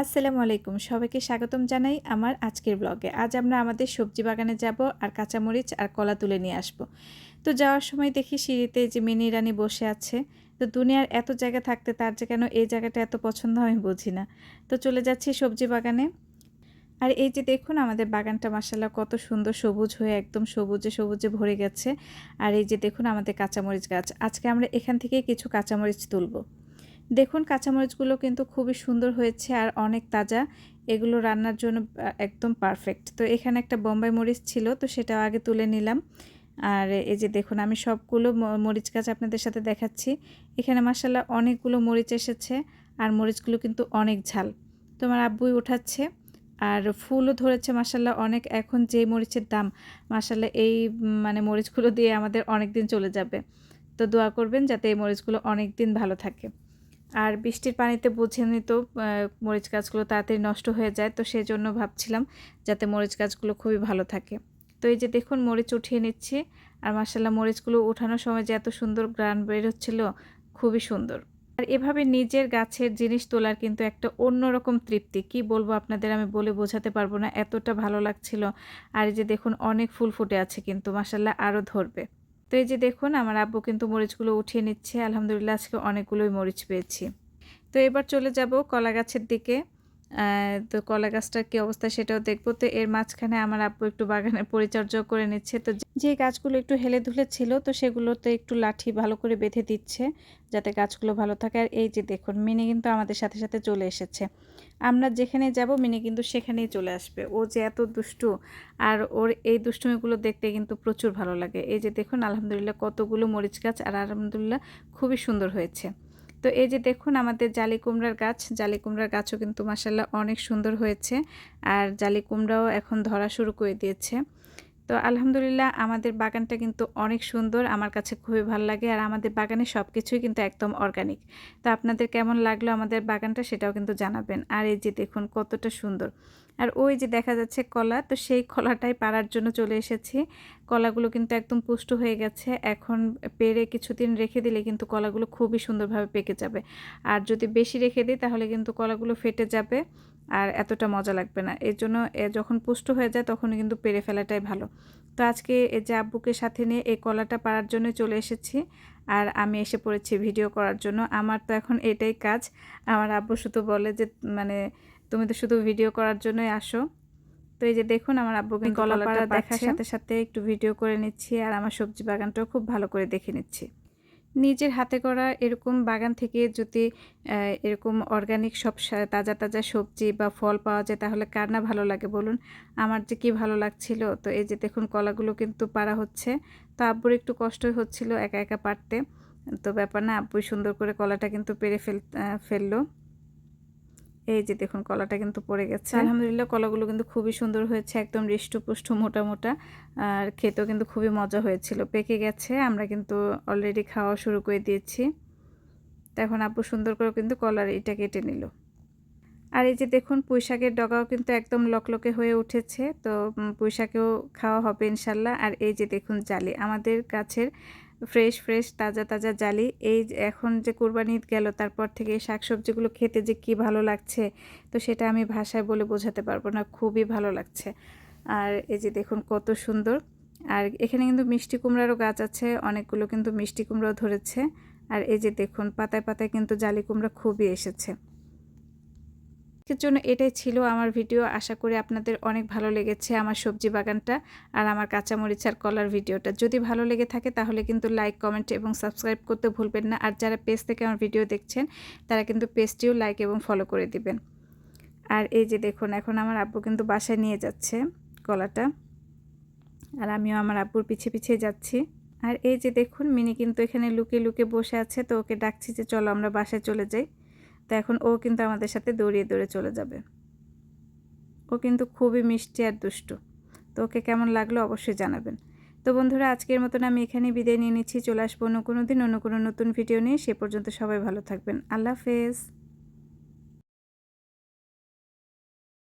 আসসালামু আলাইকুম। সবাইকে স্বাগতম জানাই আমার আজকের ব্লগে। আজ আমরা আমাদের সবজি বাগানে যাব আর কাঁচামরিচ আর কলা তুলে নিয়ে আসব। তো যাওয়ার সময় দেখি সিঁড়িতে যে মিনি রানী বসে আছে। তো দুনিয়ার এত জায়গা থাকতে তার যে কেন এই জায়গাটা এত পছন্দ আমি বুঝি না। তো চলে যাচ্ছি সবজি বাগানে। আর এই যে দেখুন আমাদের বাগানটা মাসাল্লাহ কত সুন্দর সবুজ হয়ে একদম সবুজে সবুজে ভরে গেছে। আর এই যে দেখুন আমাদের কাঁচামরিচ গাছ। আজকে আমরা এখান থেকে কিছু কাঁচামরিচ তুলব। দেখুন, কাঁচামরিচগুলো কিন্তু খুবই সুন্দর হয়েছে আর অনেক তাজা। এগুলো রান্নার জন্য একদম পারফেক্ট তো এখানে একটা বোম্বাই মরিচ ছিল, তো সেটাও আগে তুলে নিলাম। আর এই যে দেখুন, আমি সবগুলো মরিচ গাছ আপনাদের সাথে দেখাচ্ছি। এখানে মাসাল্লাহ অনেকগুলো মরিচ এসেছে আর মরিচগুলো কিন্তু অনেক ঝাল। তোমার আব্বুই উঠাচ্ছে আর ফুলও ধরেছে মাসাল্লাহ অনেক। এখন যে মরিচের দাম মাসাল্লাহ এই মানে মরিচগুলো দিয়ে আমাদের অনেক দিন চলে যাবে। তো দোয়া করবেন যাতে এই মরিচগুলো অনেক দিন ভালো থাকে। আর বৃষ্টির পানিতে বুঝেনি তো মরিচ গাছগুলো তাড়াতাড়ি নষ্ট হয়ে যায়, তো সেই জন্য ভাবছিলাম যাতে মরিচ গাছগুলো খুবই ভালো থাকে। তো এই যে দেখুন, মরিচ উঠিয়ে নিচ্ছি। আর মার্শাল্লাহ মরিচগুলো ওঠানোর সময় যে এত সুন্দর গ্রান বের হচ্ছিল, খুবই সুন্দর। আর এভাবে নিজের গাছের জিনিস তোলার কিন্তু একটা অন্যরকম তৃপ্তি। কি বলব আপনাদের, আমি বলে বোঝাতে পারব না, এতটা ভালো লাগছিল। আর এই যে দেখুন, অনেক ফুল ফুটে আছে কিন্তু মাসাল্লাহ আরও ধরবে। তো এই যে দেখুন, আমার আব্বু কিন্তু মরিচগুলো উঠিয়ে নিচ্ছে। আলহামদুলিল্লাহ, আজকে অনেকগুলোই মরিচ পেয়েছি। তো এবার চলে যাব কলা গাছের দিকে। তো কলা গাছটার কী অবস্থা সেটাও দেখব। তো এর মাঝখানে আমার আব্বু একটু বাগানে পরিচর্যা করে নিচ্ছে। তো যে গাছগুলো একটু হেলে ধুলে ছিল, তো সেগুলোতে একটু লাঠি ভালো করে বেঁধে দিচ্ছে, যাতে গাছগুলো ভালো থাকে। আর এই যে দেখুন, মিনি কিন্তু আমাদের সাথে সাথে চলে এসেছে। আমরা যেখানে যাব, মিনি কিন্তু সেখানেই চলে আসবে। ও যে এত দুষ্টু, আর ওর এই দুষ্টুমিগুলো দেখতে কিন্তু প্রচুর ভালো লাগে। এই যে দেখুন, আলহামদুলিল্লাহ কতগুলো মরিচ গাছ, আর আলহামদুলিল্লাহ খুবই সুন্দর হয়েছে। তো এই যে দেখুন আমাদের জালি কুমড়ার গাছ, জালি কুমড়ার গাছও কিন্তু মাসাল্লাহ অনেক সুন্দর হয়েছে। আর জালি কুমড়াও এখন ধরা শুরু করে দিয়েছে। তো আলহামদুলিল্লাহ আমাদের বাগানটা কিন্তু অনেক সুন্দর, আমার কাছে খুবই ভালো লাগে আর আমাদের বাগানে সব কিছুই কিন্তু একদম অর্গানিক তো আপনাদের কেমন লাগল আমাদের বাগানটা সেটাও কিন্তু জানাবেন। আর এই যে দেখুন কতটা সুন্দর। আর ওই যে দেখা যাচ্ছে কলা, তো সেই কলাটাই পাড়ার জন্য চলে এসেছি। কলাগুলো কিন্তু একদম পুষ্ট হয়ে গেছে। এখন পেরে কিছুদিন রেখে দিলে কিন্তু কলাগুলো খুবই সুন্দরভাবে পেকে যাবে। আর যদি বেশি রেখে দিই তাহলে কিন্তু কলাগুলো ফেটে যাবে। আর এতটা মজা লাগবে না। এর জন্য যখন পুষ্ট হয়ে যায় তখন কিন্তু পেরে ফেলাটাই ভালো। তো আজকে এই যে আব্বুকে সাথে নিয়ে এই কলাটা পাড়ার জন্য চলে এসেছি আর আমি এসে পড়েছি ভিডিও করার জন্য। আমার তো এখন এটাই কাজ। আমার আব্বু শুধু বলে যে মানে তুমি তো শুধু ভিডিও করার জন্যই আসো। তো এই যে দেখুন আমার আব্বুকে কলা পাড়া দেখার সাথে সাথে একটু ভিডিও করে নিচ্ছি আর আমার সবজি বাগানটাও খুব ভালো করে দেখে নিচ্ছি। নিজের হাতে করা এরকম বাগান থেকে যদি এরকম অর্গানিক সব তাজা তাজা সবজি বা ফল পাওয়া যায়, তাহলে কার না ভালো লাগে বলুন? আমার যে কি ভালো লাগছিল। তো এই যে দেখুন কলাগুলো কিন্তু পাড়া হচ্ছে। তো আব্বুর একটু কষ্টই হচ্ছিল একা একা পারতে তো ব্যাপার না, আব্বুই সুন্দর করে কলাটা কিন্তু পেরে ফেল ফেলল। এই যে দেখুন কলাটা কিন্তু পড়ে গেছে। আলহামদুলিল্লাহ কলাগুলো কিন্তু খুবই সুন্দর হয়েছে একদম হৃষ্টপুষ্ট মোটা মোটা আর খেতেও কিন্তু খুবই মজা হয়েছিল। পেকে গেছে আমরা কিন্তু অলরেডি খাওয়া শুরু করে দিয়েছি। তো এখন আপু সুন্দর করে কিন্তু কলার এটা কেটে নিল। আর এই যে দেখুন পুঁইশাকের ডগাও কিন্তু একদম লকলকে হয়ে উঠেছে। তো পুঁইশাকেও খাওয়া হবে ইনশাল্লাহ। আর এই যে দেখুন জালি আমাদের গাছের ফ্রেশ ফ্রেশ, তাজা তাজা জালি। এই এখন যে কোরবানি ঈদ গেল, তারপর থেকে এই শাকসবজিগুলো খেতে যে কি ভালো লাগছে, তো সেটা আমি ভাষায় বলে বোঝাতে পারব না, খুবই ভালো লাগছে। আর এই যে দেখুন কত সুন্দর। আর এখানে কিন্তু মিষ্টি কুমড়ারও গাছ আছে, অনেকগুলো কিন্তু মিষ্টি কুমড়াও ধরেছে। আর এই যে দেখুন, পাতায় পাতায় কিন্তু জালি কুমড়া খুবই এসেছে। এর জন্য এটাই ছিল আমার ভিডিও। আশা করি আপনাদের অনেক ভালো লেগেছে আমার সবজি বাগানটা আর আমার কাঁচামরিচ আর কলার ভিডিওটা। যদি ভালো লেগে থাকে তাহলে কিন্তু লাইক কমেন্ট এবং সাবস্ক্রাইব করতে ভুলবেন না। আর যারা পেজ থেকে আমার ভিডিও দেখছেন, তারা কিন্তু পেজটিও লাইক এবং ফলো করে দিবেন। আর এই যে দেখুন, এখন আমার আব্বু কিন্তু বাসায় নিয়ে যাচ্ছে কলাটা। আর আমিও আমার আব্বুর পিছিয়ে পিছিয়ে যাচ্ছি। আর এই যে দেখুন, মিনি কিন্তু এখানে লুকে লুকে বসে আছে, তো ওকে ডাকছি যে চলো আমরা বাসায় চলে যাই। তো এখন ও কিন্তু আমাদের সাথে দৌড়িয়ে দৌড়ে চলে যাবে। ও কিন্তু খুবই মিষ্টি আর দুষ্টু। তো ওকে কেমন লাগল অবশ্যই জানাবেন। তো বন্ধুরা, আজকের মতন আমি এখানে বিদায় নিয়ে নিচ্ছি। চলে আসব অন্য কোনো দিন, অন্য কোনো নতুন ভিডিও নিয়ে। সে পর্যন্ত সবাই ভালো থাকবেন। আল্লাহ হাফেজ।